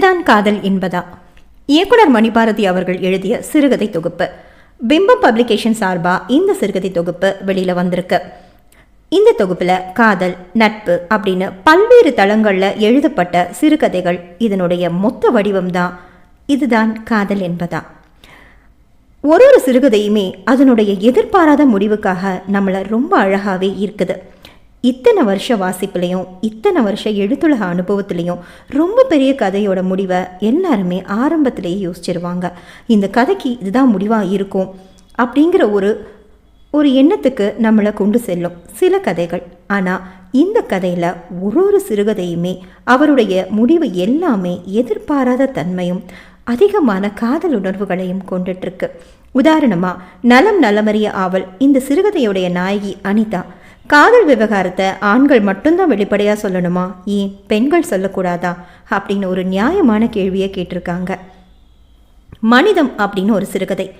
இதுதான் காதல் என்பதா? இயக்குனர் மணிபாரதி அவர்கள் எழுதிய சிறுகதை தொகுப்பு. பிம்பம் பப்ளிகேஷன் சார்பா இந்த சிறுகதை தொகுப்பு வெளியில வந்திருக்கு. இந்த தொகுப்புல காதல் நட்பு அப்படின்னு பல்வேறு தளங்கள்ல எழுதப்பட்ட சிறுகதைகள் இதனுடைய மொத்த வடிவம்தான். இதுதான் காதல் என்பதா? ஒரு ஒரு சிறுகதையுமே அதனுடைய எதிர்பாராத முடிவுக்காக நம்மளை ரொம்ப அழகாகவே இருக்குது இத்தனை வருஷ வாசிப்புலையும் இத்தனை வருஷ எழுத்துலக அனுபவத்துலேயும் ரொம்ப பெரிய கதையோட முடிவை எல்லாருமே ஆரம்பத்திலேயே யோசிச்சிருவாங்க. இந்த கதைக்கு இதுதான் முடிவாக இருக்கும் அப்படிங்கிற ஒரு ஒரு எண்ணத்துக்கு நம்மளை கொண்டு செல்லும் சில கதைகள். ஆனால் இந்த கதையில் ஒரு ஒரு சிறுகதையுமே அவருடைய முடிவு எல்லாமே எதிர்பாராத தன்மையும் அதிகமான காதல் உணர்வுகளையும் கொண்டுட்டுருக்கு உதாரணமாக நலம் நலமறிய ஆவல் இந்த சிறுகதையுடைய நாயகி அனிதா காதல் விவகாரத்தை ஆண்கள் மட்டும்தான் வெளிப்படையாக சொல்லணுமா? ஏன் பெண்கள் சொல்லக்கூடாதா? அப்படின்னு ஒரு நியாயமான கேள்வியை கேட்டிருக்காங்க. மனிதம் அப்படின்னு ஒரு சிறுகதை.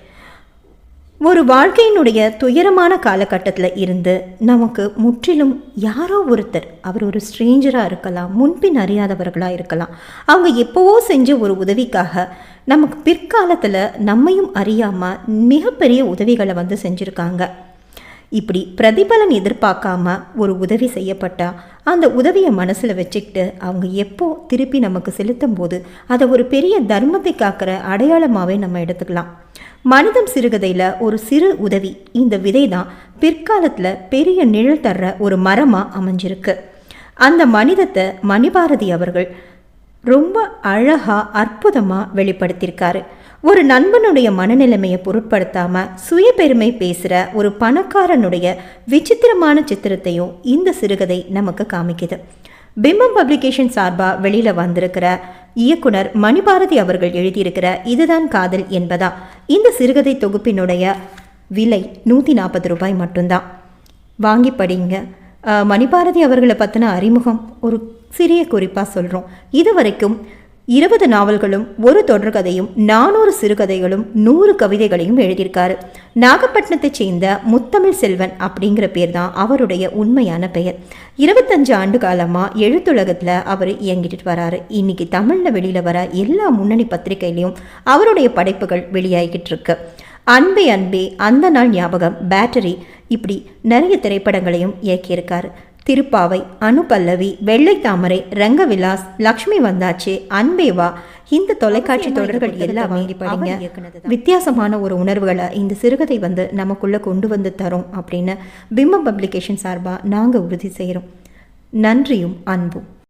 ஒரு வாழ்க்கையினுடைய துயரமான காலகட்டத்தில் இருந்து நமக்கு முற்றிலும் யாரோ ஒருத்தர் அவர் ஒரு ஸ்ட்ரேஞ்சராக இருக்கலாம் முன்பின் அறியாதவர்களாக இருக்கலாம் அவங்க எப்போவோ செஞ்ச ஒரு உதவிக்காக நமக்கு பிற்காலத்தில் நம்மையும் அறியாமல் மிகப்பெரிய உதவிகளை வந்து செஞ்சுருக்காங்க. இப்படி பிரதிபலன் எதிர்பார்க்காம ஒரு உதவி செய்யப்பட்டா அந்த உதவியை மனசில் வச்சுக்கிட்டு அவங்க எப்போ திருப்பி நமக்கு செலுத்தும் போது அதை ஒரு பெரிய தர்மத்தை காக்கிற அடையாளமாகவே நம்ம எடுத்துக்கலாம். மனிதம் சிறுகதையில் ஒரு சிறு உதவி இந்த விதை தான் பிற்காலத்தில் பெரிய நிழல் தர்ற ஒரு மரமாக அமைஞ்சிருக்கு. அந்த மனிதத்தை மணிபாரதி அவர்கள் ரொம்ப அழகாக அற்புதமாக வெளிப்படுத்தியிருக்காரு. ஒரு நண்பனுடைய மனநிலைமையை பொருட்படுத்தாம சுய பெருமை பேசுகிற ஒரு பணக்காரனுடைய விசித்திரமான சித்திரத்தையும் இந்த சிறுகதை நமக்கு காமிக்குது. பிம்பம் பப்ளிகேஷன் சார்பாக வெளியில் வந்திருக்கிற இயக்குனர் மணிபாரதி அவர்கள் எழுதியிருக்கிற இதுதான் காதல் என்பதா? இந்த சிறுகதை தொகுப்பினுடைய விலை நூற்றி நாற்பது ரூபாய் மட்டும்தான். வாங்கி படிங்க. மணிபாரதி அவர்களை பற்றின அறிமுகம் ஒரு சிறிய குறிப்பாக சொல்கிறோம் இதுவரைக்கும் இருபது நாவல்களும் ஒரு தொடர்கதையும் நானூறு சிறுகதைகளும் நூறு கவிதைகளையும் எழுதியிருக்காரு. நாகப்பட்டினத்தைச் சேர்ந்த முத்தமிழ் செல்வன் அப்படிங்கிற பேர் தான் அவருடைய உண்மையான பெயர். இருபத்தஞ்சு ஆண்டு காலமாக எழுத்துலகத்தில் அவர் இயங்கிட்டு வராரு. இன்னைக்கு தமிழில் வெளியில் வர எல்லா முன்னணி பத்திரிகையிலையும் அவருடைய படைப்புகள் வெளியாகிட்டு இருக்கு. அன்பே அன்பே அந்த நாள் ஞாபகம் பேட்டரி இப்படி நிறைய திரைப்படங்களையும் இயக்கியிருக்காரு. திருப்பாவை அனுபல்லவி வெள்ளை தாமரை ரங்கவிலாஸ் லக்ஷ்மி வந்தாச்சு அன்பேவா. இந்த தொலைக்காட்சி தொடர்கள் எல்லாம் வாங்கி படிங்க வித்தியாசமான ஒரு உணர்வுகளை இந்த சிறுகதை வந்து நமக்குள்ள கொண்டு வந்து தரும் அப்படின்னு பிம்ம பப்ளிகேஷன் சார்பாக நாங்கள் உறுதி செய்கிறோம் நன்றியும் அன்பும்.